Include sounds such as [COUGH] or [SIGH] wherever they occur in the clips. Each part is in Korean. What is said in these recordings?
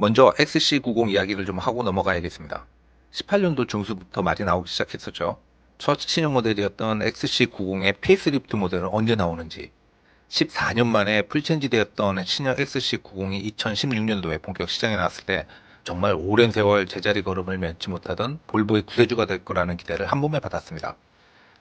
먼저 XC90 이야기를 좀 하고 넘어가야겠습니다. 18년도 중수부터 말이 나오기 시작했었죠. 첫 신형 모델이었던 XC90의 페이스리프트 모델은 언제 나오는지 14년 만에 풀체인지 되었던 신형 XC90이 2016년도에 본격 시장에 나왔을 때 정말 오랜 세월 제자리 걸음을 면치 못하던 볼보의 구세주가 될 거라는 기대를 한 몸에 받았습니다.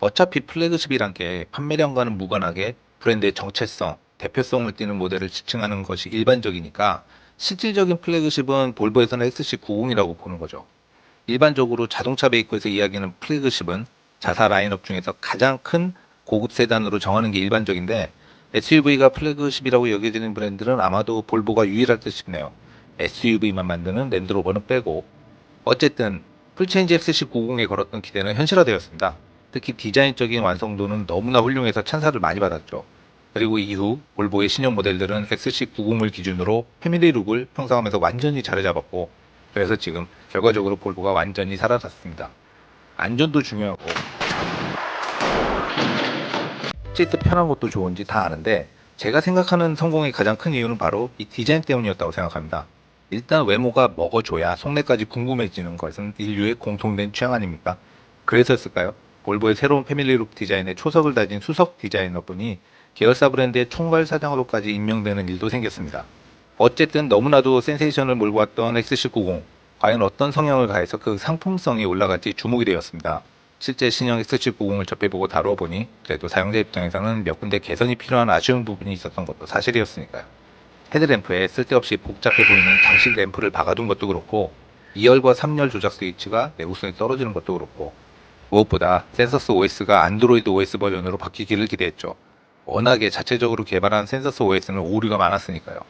어차피 플래그십이란 게 판매량과는 무관하게 브랜드의 정체성, 대표성을 띠는 모델을 지칭하는 것이 일반적이니까 실질적인 플래그십은 볼보에서는 XC90이라고 보는 거죠. 일반적으로 자동차 메이커에서 이야기하는 플래그십은 자사 라인업 중에서 가장 큰 고급 세단으로 정하는 게 일반적인데 SUV가 플래그십이라고 여겨지는 브랜드는 아마도 볼보가 유일할 듯 싶네요. SUV만 만드는 랜드로버는 빼고 어쨌든 풀체인지 XC90에 걸었던 기대는 현실화되었습니다. 특히 디자인적인 완성도는 너무나 훌륭해서 찬사를 많이 받았죠. 그리고 이후 볼보의 신형 모델들은 XC90을 기준으로 패밀리룩을 형성하면서 완전히 자리 잡았고 그래서 지금 결과적으로 볼보가 완전히 사라졌습니다. 안전도 중요하고 시트 편한 것도 좋은지 다 아는데 제가 생각하는 성공의 가장 큰 이유는 바로 이 디자인 때문이었다고 생각합니다. 일단 외모가 먹어줘야 속내까지 궁금해지는 것은 인류의 공통된 취향 아닙니까? 그래서였을까요? 볼보의 새로운 패밀리룩 디자인에 초석을 다진 수석 디자이너분이 계열사 브랜드의 총괄 사장으로까지 임명되는 일도 생겼습니다. 어쨌든 너무나도 센세이션을 몰고 왔던 XC90 과연 어떤 성향을 가해서 그 상품성이 올라갈지 주목이 되었습니다. 실제 신형 XC90을 접해보고 다뤄보니 그래도 사용자 입장에서는 몇 군데 개선이 필요한 아쉬운 부분이 있었던 것도 사실이었으니까요. 헤드램프에 쓸데없이 복잡해 보이는 장식 램프를 박아둔 것도 그렇고 2열과 3열 조작 스위치가 내구성이 떨어지는 것도 그렇고 무엇보다 센서스 OS가 안드로이드 OS 버전으로 바뀌기를 기대했죠. 워낙에 자체적으로 개발한 센서스 OS는 오류가 많았으니까요.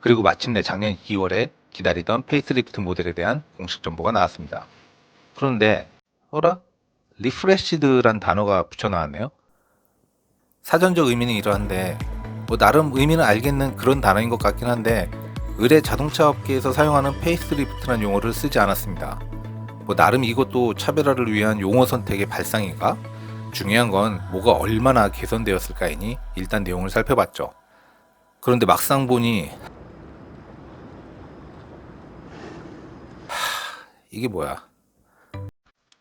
그리고 마침내 작년 2월에 기다리던 페이스리프트 모델에 대한 공식 정보가 나왔습니다. 그런데 어라? 리프레시드란 단어가 붙여 나왔네요. 사전적 의미는 이러한데 뭐 나름 의미는 알겠는 그런 단어인 것 같긴 한데 의뢰 자동차 업계에서 사용하는 페이스리프트라는 용어를 쓰지 않았습니다. 뭐 나름 이것도 차별화를 위한 용어 선택의 발상인가? 중요한 건 뭐가 얼마나 개선되었을까이니 일단 내용을 살펴봤죠. 그런데 막상 보니 하, 이게 뭐야?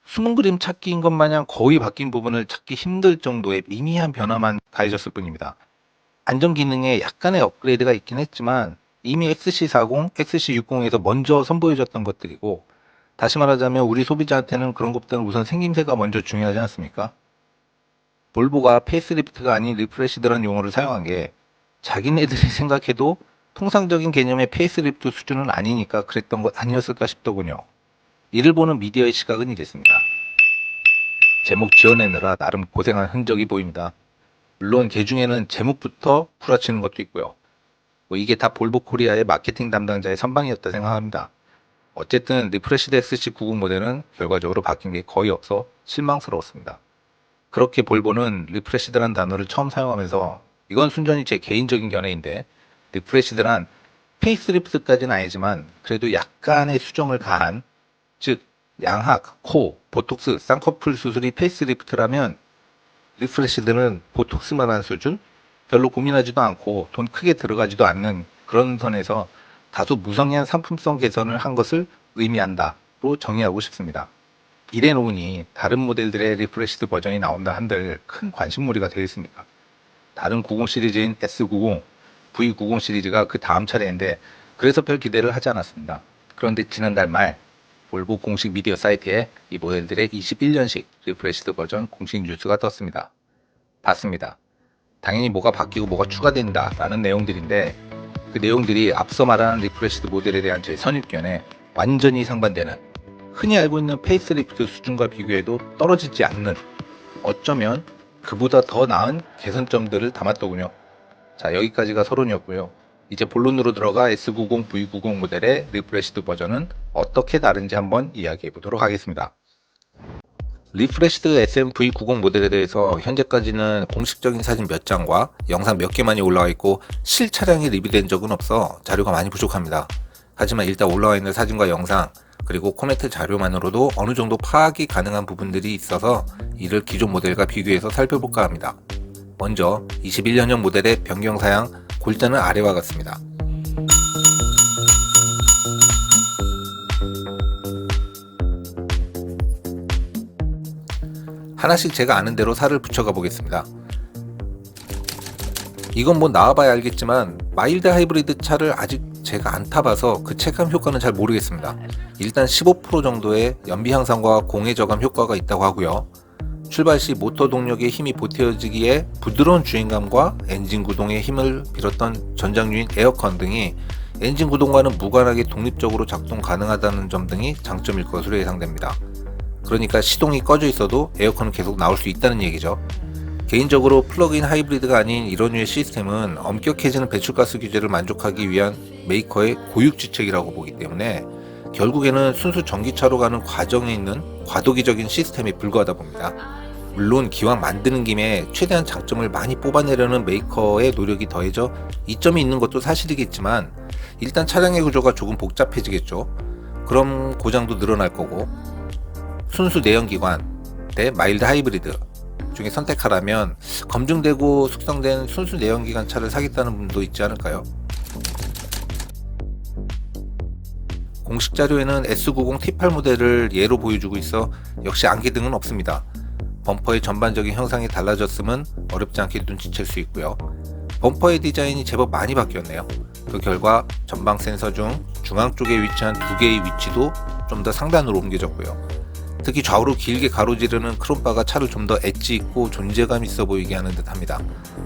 숨은 그림 찾기인 것 마냥 거의 바뀐 부분을 찾기 힘들 정도의 미미한 변화만 가해졌을 뿐입니다. 안전 기능에 약간의 업그레이드가 있긴 했지만 이미 XC40, XC60에서 먼저 선보여졌던 것들이고 다시 말하자면 우리 소비자한테는 그런 것보다는 우선 생김새가 먼저 중요하지 않습니까? 볼보가 페이스리프트가 아닌 리프레시드라는 용어를 사용한 게 자기네들이 [LAUGHS] 생각해도 통상적인 개념의 페이스리프트 수준은 아니니까 그랬던 것 아니었을까 싶더군요. 이를 보는 미디어의 시각은 이랬습니다. 제목 지어내느라 나름 고생한 흔적이 보입니다. 물론 개 중에는 제목부터 풀어치는 것도 있고요. 뭐 이게 다 볼보 코리아의 마케팅 담당자의 선방이었다 생각합니다. 어쨌든 리프레시드 XC90 모델은 결과적으로 바뀐 게 거의 없어 실망스러웠습니다. 그렇게 볼보는 리프레시드란 단어를 처음 사용하면서 이건 순전히 제 개인적인 견해인데 리프레시드란 페이스리프트까지는 아니지만 그래도 약간의 수정을 가한 즉 양악, 코, 보톡스, 쌍꺼풀 수술이 페이스리프트라면 리프레시드는 보톡스만한 수준? 별로 고민하지도 않고 돈 크게 들어가지도 않는 그런 선에서 다소 무성의한 상품성 개선을 한 것을 의미한다로 정의하고 싶습니다. 이래 놓으니 다른 모델들의 리프레시드 버전이 나온다 한들 큰 관심몰이가 되겠습니까? 다른 90 시리즈인 S90, V90 시리즈가 그 다음 차례인데 그래서 별 기대를 하지 않았습니다. 그런데 지난달 말 볼보 공식 미디어 사이트에 이 모델들의 21년식 리프레시드 버전 공식 뉴스가 떴습니다. 봤습니다. 당연히 뭐가 바뀌고 뭐가 추가된다 라는 내용들인데 그 내용들이 앞서 말한 리프레시드 모델에 대한 제 선입견에 완전히 상반되는 흔히 알고 있는 페이스리프트 수준과 비교해도 떨어지지 않는 어쩌면 그보다 더 나은 개선점들을 담았더군요. 자 여기까지가 서론이었고요. 이제 본론으로 들어가 S90, V90 모델의 리프레시드 버전은 어떻게 다른지 한번 이야기해 보도록 하겠습니다. 리프레시드 SM-V90 모델에 대해서 현재까지는 공식적인 사진 몇 장과 영상 몇 개만이 올라와 있고 실 차량이 리뷰된 적은 없어 자료가 많이 부족합니다. 하지만 일단 올라와 있는 사진과 영상 그리고 코멘트 자료만으로도 어느 정도 파악이 가능한 부분들이 있어서 이를 기존 모델과 비교해서 살펴볼까 합니다. 먼저 21년형 모델의 변경 사양 골자는 아래와 같습니다. 하나씩 제가 아는 대로 살을 붙여가 보겠습니다. 이건 뭐 나와봐야 알겠지만 마일드 하이브리드 차를 아직 제가 안 타봐서 그 체감 효과는 잘 모르겠습니다. 일단 15% 정도의 연비 향상과 공해 저감 효과가 있다고 하고요. 출발 시 모터 동력의 힘이 보태어지기에 부드러운 주행감과 엔진 구동의 힘을 빌었던 전장류인 에어컨 등이 엔진 구동과는 무관하게 독립적으로 작동 가능하다는 점 등이 장점일 것으로 예상됩니다. 그러니까 시동이 꺼져 있어도 에어컨은 계속 나올 수 있다는 얘기죠. 개인적으로 플러그인 하이브리드가 아닌 이런 류의 시스템은 엄격해지는 배출가스 규제를 만족하기 위한 메이커의 고육지책이라고 보기 때문에 결국에는 순수 전기차로 가는 과정에 있는 과도기적인 시스템에 불과하다 봅니다. 물론 기왕 만드는 김에 최대한 장점을 많이 뽑아내려는 메이커의 노력이 더해져 이점이 있는 것도 사실이겠지만 일단 차량의 구조가 조금 복잡해지겠죠. 그럼 고장도 늘어날 거고 순수 내연기관 대 마일드 하이브리드 중에 선택하라면 검증되고 숙성된 순수 내연기관 차를 사겠다는 분도 있지 않을까요? 공식 자료에는 S90 T8 모델을 예로 보여주고 있어 역시 안개등은 없습니다. 범퍼의 전반적인 형상이 달라졌음은 어렵지 않게 눈치챌 수 있고요. 범퍼의 디자인이 제법 많이 바뀌었네요. 그 결과 전방 센서 중 중앙 쪽에 위치한 두 개의 위치도 좀 더 상단으로 옮겨졌고요. 특히 좌우로 길게 가로지르는 크롬바가 차를 좀 더 엣지 있고 존재감 있어 보이게 하는 듯 합니다.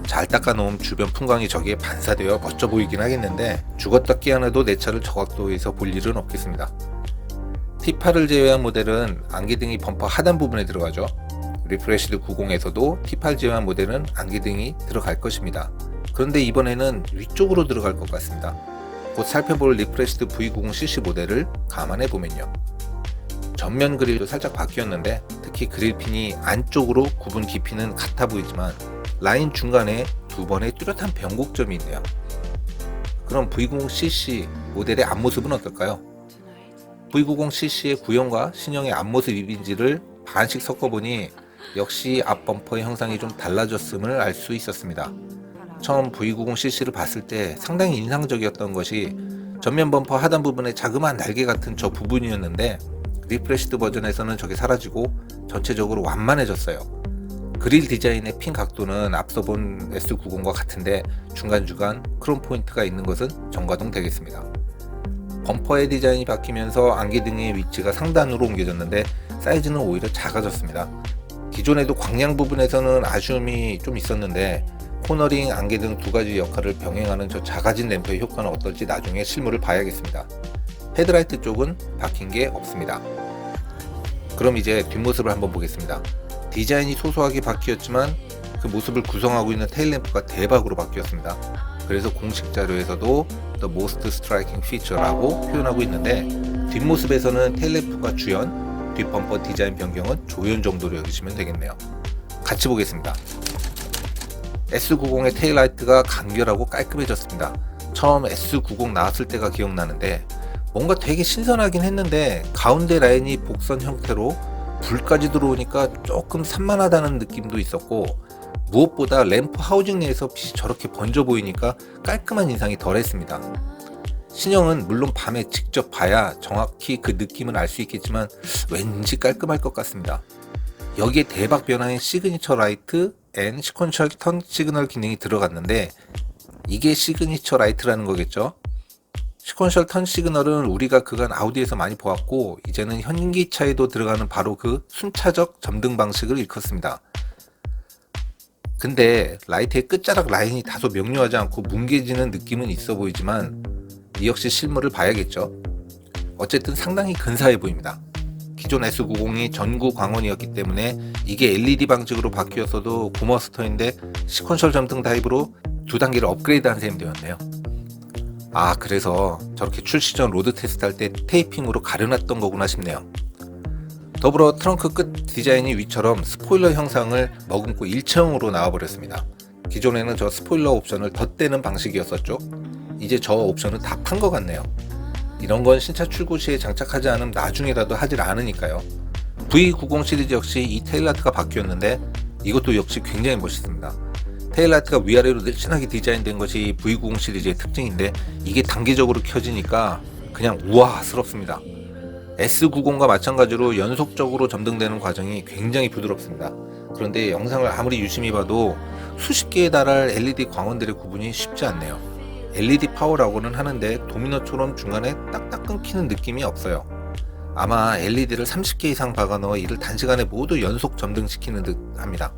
잘 닦아놓은 주변 풍광이 저기에 반사되어 멋져 보이긴 하겠는데 죽었다 깨어나도 내 차를 저 각도에서 볼 일은 없겠습니다. T8을 제외한 모델은 안개등이 범퍼 하단 부분에 들어가죠. 리프레시드 90에서도 T8 제외한 모델은 안개등이 들어갈 것입니다. 그런데 이번에는 위쪽으로 들어갈 것 같습니다. 곧 살펴볼 리프레시드 V90cc 모델을 감안해 보면요. 전면 그릴도 살짝 바뀌었는데 특히 그릴핀이 안쪽으로 굽은 깊이는 같아 보이지만 라인 중간에 두 번의 뚜렷한 변곡점이 있네요. 그럼 V90cc 모델의 앞모습은 어떨까요? V90cc의 구형과 신형의 앞모습입인지를 반씩 섞어보니 역시 앞 범퍼의 형상이 좀 달라졌음을 알 수 있었습니다. 처음 V90cc를 봤을 때 상당히 인상적이었던 것이 전면 범퍼 하단 부분에 자그마한 날개 같은 저 부분이었는데 리프레시드 버전에서는 저게 사라지고 전체적으로 완만해졌어요. 그릴 디자인의 핀 각도는 앞서 본 S90과 같은데 중간중간 크롬 포인트가 있는 것은 전가동 되겠습니다. 범퍼의 디자인이 바뀌면서 안개등의 위치가 상단으로 옮겨졌는데 사이즈는 오히려 작아졌습니다. 기존에도 광량 부분에서는 아쉬움이 좀 있었는데 코너링, 안개등 두 가지 역할을 병행하는 저 작아진 램프의 효과는 어떨지 나중에 실물을 봐야겠습니다. 헤드라이트 쪽은 바뀐 게 없습니다. 그럼 이제 뒷모습을 한번 보겠습니다. 디자인이 소소하게 바뀌었지만 그 모습을 구성하고 있는 테일램프가 대박으로 바뀌었습니다. 그래서 공식 자료에서도 The Most Striking Feature라고 표현하고 있는데 뒷모습에서는 테일램프가 주연, 뒷범퍼 디자인 변경은 조연 정도로 여기시면 되겠네요. 같이 보겠습니다. S90의 테일라이트가 간결하고 깔끔해졌습니다. 처음 S90 나왔을 때가 기억나는데 뭔가 되게 신선하긴 했는데 가운데 라인이 복선 형태로 불까지 들어오니까 조금 산만하다는 느낌도 있었고 무엇보다 램프 하우징 내에서 빛이 저렇게 번져 보이니까 깔끔한 인상이 덜했습니다. 신형은 물론 밤에 직접 봐야 정확히 그 느낌을 알수 있겠지만 왠지 깔끔할 것 같습니다. 여기에 대박 변화인 시그니처 라이트 앤 시퀀셜 턴 시그널 기능이 들어갔는데 이게 시그니처 라이트라는 거겠죠? 시퀀셜 턴 시그널은 우리가 그간 아우디에서 많이 보았고 이제는 현기차에도 들어가는 바로 그 순차적 점등 방식을 일컫습니다. 근데 라이트의 끝자락 라인이 다소 명료하지 않고 뭉개지는 느낌은 있어 보이지만 이 역시 실물을 봐야겠죠. 어쨌든 상당히 근사해 보입니다. 기존 S90이 전구 광원이었기 때문에 이게 LED 방식으로 바뀌었어도 고머스터인데 시퀀셜 점등 타입으로 두 단계를 업그레이드한 셈이 되었네요. 아 그래서 저렇게 출시 전 로드 테스트 할 때 테이핑으로 가려놨던 거구나 싶네요. 더불어 트렁크 끝 디자인이 위처럼 스포일러 형상을 머금고 일체형으로 나와버렸습니다. 기존에는 저 스포일러 옵션을 덧대는 방식이었었죠. 이제 저 옵션은 다 판 것 같네요. 이런 건 신차 출고 시에 장착하지 않으면 나중에라도 하질 않으니까요. V90 시리즈 역시 이 테일라트가 바뀌었는데 이것도 역시 굉장히 멋있습니다. 테일라이트가 위아래로 늘씬하게 디자인된 것이 V90 시리즈의 특징인데 이게 단계적으로 켜지니까 그냥 우아스럽습니다. S90과 마찬가지로 연속적으로 점등되는 과정이 굉장히 부드럽습니다. 그런데 영상을 아무리 유심히 봐도 수십 개에 달할 LED 광원들의 구분이 쉽지 않네요. LED 파워라고는 하는데 도미노처럼 중간에 딱딱 끊기는 느낌이 없어요. 아마 LED를 30개 이상 박아 넣어 이를 단시간에 모두 연속 점등시키는 듯 합니다.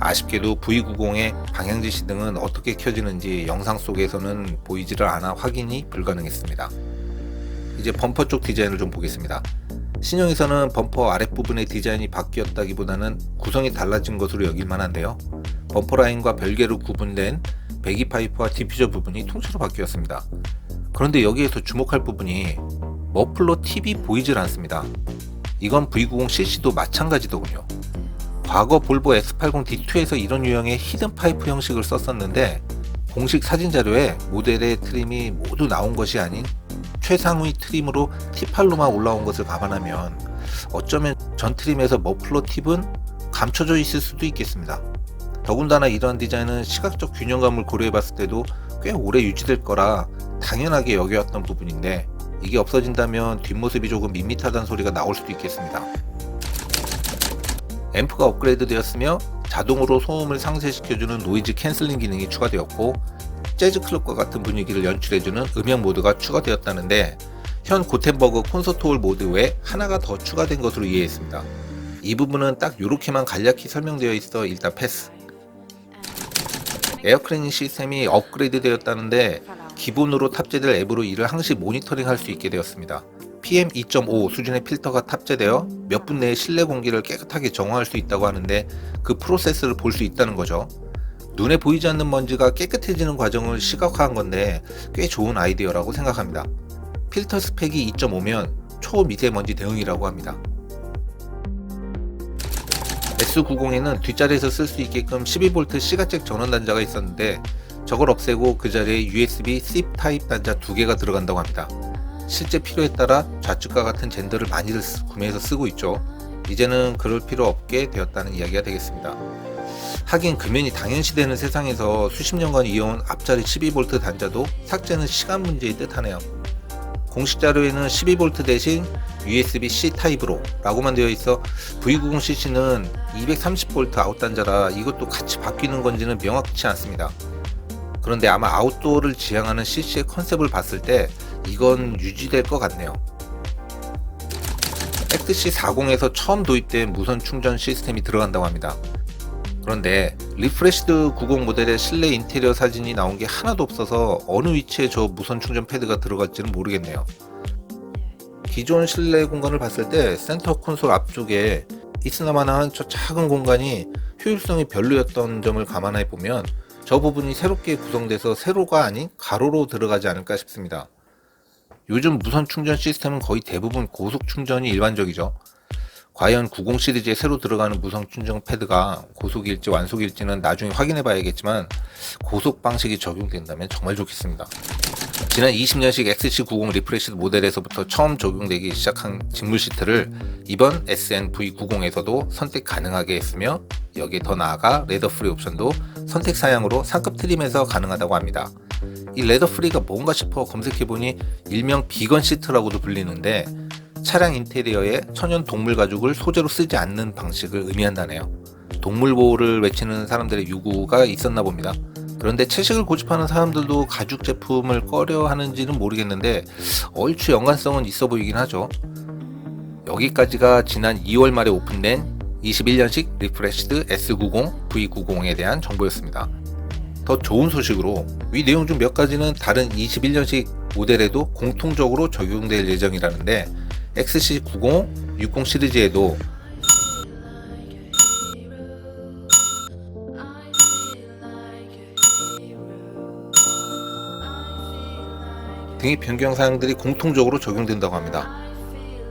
아쉽게도 V90의 방향 지시 등은 어떻게 켜지는지 영상 속에서는 보이지를 않아 확인이 불가능했습니다. 이제 범퍼 쪽 디자인을 좀 보겠습니다. 신형에서는 범퍼 아랫부분의 디자인이 바뀌었다기보다는 구성이 달라진 것으로 여길 만 한데요. 범퍼 라인과 별개로 구분된 배기 파이프와 디퓨저 부분이 통째로 바뀌었습니다. 그런데 여기에서 주목할 부분이 머플러 팁이 보이질 않습니다. 이건 V90CC도 마찬가지더군요. 과거 볼보 X80 D2에서 이런 유형의 히든 파이프 형식을 썼었는데 공식 사진 자료에 모델의 트림이 모두 나온 것이 아닌 최상위 트림으로 T8로만 올라온 것을 감안하면 어쩌면 전 트림에서 머플러 팁은 감춰져 있을 수도 있겠습니다. 더군다나 이러한 디자인은 시각적 균형감을 고려해 봤을 때도 꽤 오래 유지될 거라 당연하게 여겨왔던 부분인데 이게 없어진다면 뒷모습이 조금 밋밋하다는 소리가 나올 수도 있겠습니다. 앰프가 업그레이드 되었으며 자동으로 소음을 상쇄시켜주는 노이즈 캔슬링 기능이 추가되었고 재즈 클럽과 같은 분위기를 연출해주는 음영 모드가 추가되었다는데 현 고텐버그 콘서트 홀 모드 외에 하나가 더 추가된 것으로 이해했습니다. 이 부분은 딱 이렇게만 간략히 설명되어 있어 일단 패스. 에어클리닝 시스템이 업그레이드 되었다는데 기본으로 탑재될 앱으로 이를 항시 모니터링 할 수 있게 되었습니다. PM 2.5 수준의 필터가 탑재되어 몇 분 내에 실내 공기를 깨끗하게 정화할 수 있다고 하는데 그 프로세스를 볼 수 있다는 거죠. 눈에 보이지 않는 먼지가 깨끗해지는 과정을 시각화한 건데 꽤 좋은 아이디어라고 생각합니다. 필터 스펙이 2.5면 초미세먼지 대응이라고 합니다. S90에는 뒷자리에서 쓸 수 있게끔 12V 시가잭 전원 단자가 있었는데 저걸 없애고 그 자리에 USB C 타입 단자 두 개가 들어간다고 합니다. 실제 필요에 따라 좌측과 같은 젠더를 많이들 구매해서 쓰고 있죠. 이제는 그럴 필요 없게 되었다는 이야기가 되겠습니다. 하긴 금연이 당연시되는 세상에서 수십 년간 이어온 앞자리 12V 단자도 삭제는 시간 문제일 듯 하네요. 공식 자료에는 12V 대신 USB-C 타입으로 라고만 되어 있어 V90CC는 230V 아웃 단자라 이것도 같이 바뀌는 건지는 명확치 않습니다. 그런데 아마 아웃도어를 지향하는 CC의 컨셉을 봤을 때 이건 유지될 것 같네요. XC40에서 처음 도입된 무선 충전 시스템이 들어간다고 합니다. 그런데 리프레시드 90 모델의 실내 인테리어 사진이 나온 게 하나도 없어서 어느 위치에 저 무선 충전 패드가 들어갈지는 모르겠네요. 기존 실내 공간을 봤을 때 센터 콘솔 앞쪽에 있으나마나한 저 작은 공간이 효율성이 별로였던 점을 감안해 보면 저 부분이 새롭게 구성돼서 세로가 아닌 가로로 들어가지 않을까 싶습니다. 요즘 무선 충전 시스템은 거의 대부분 고속 충전이 일반적이죠. 과연 90 시리즈에 새로 들어가는 무선 충전 패드가 고속일지 완속일지는 나중에 확인해 봐야겠지만 고속 방식이 적용된다면 정말 좋겠습니다. 지난 20년식 XC90 리프레시드 모델에서부터 처음 적용되기 시작한 직물 시트를 이번 SN-V90에서도 선택 가능하게 했으며 여기에 더 나아가 레더 프리 옵션도 선택 사양으로 상급 트림에서 가능하다고 합니다. 이 레더 프리가 뭔가 싶어 검색해보니 일명 비건 시트라고도 불리는데 차량 인테리어에 천연 동물 가죽을 소재로 쓰지 않는 방식을 의미한다네요. 동물 보호를 외치는 사람들의 요구가 있었나 봅니다. 그런데 채식을 고집하는 사람들도 가죽 제품을 꺼려 하는지는 모르겠는데 얼추 연관성은 있어 보이긴 하죠. 여기까지가 지난 2월 말에 오픈된 21년식 리프레시드 S90, V90에 대한 정보였습니다. 더 좋은 소식으로 위 내용 중 몇 가지는 다른 21년식 모델에도 공통적으로 적용될 예정이라는데 XC90, 60 시리즈에도 등의 변경 사항들이 공통적으로 적용된다고 합니다.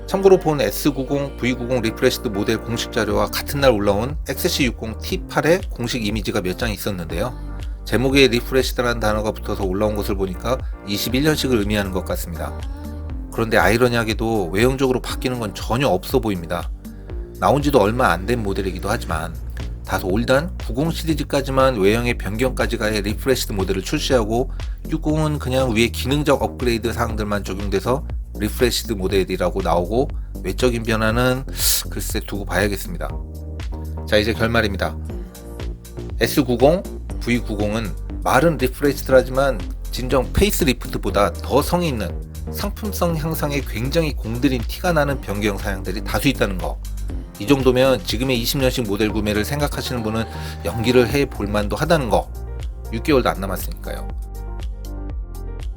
참고로 본 S90, V90 리프레시드 모델 공식 자료와 같은 날 올라온 XC60 T8의 공식 이미지가 몇 장 있었는데요. 제목에 리프레시드라는 단어가 붙어서 올라온 것을 보니까 21년식을 의미하는 것 같습니다. 그런데 아이러니하게도 외형적으로 바뀌는 건 전혀 없어 보입니다. 나온 지도 얼마 안 된 모델이기도 하지만 다소 올드한 90 시리즈까지만 외형의 변경까지 가해 리프레시드 모델을 출시하고 60은 그냥 위에 기능적 업그레이드 사항들만 적용돼서 리프레시드 모델이라고 나오고 외적인 변화는 글쎄 두고 봐야겠습니다. 자 이제 결말입니다. S90, V90은 말은 리프레시드라지만 진정 페이스리프트보다 더 성의 있는 상품성 향상에 굉장히 공들인 티가 나는 변경 사양들이 다수 있다는 거. 이 정도면 지금의 20년식 모델 구매를 생각하시는 분은 연기를 해 볼 만도 하다는 거. 6개월도 안 남았으니까요.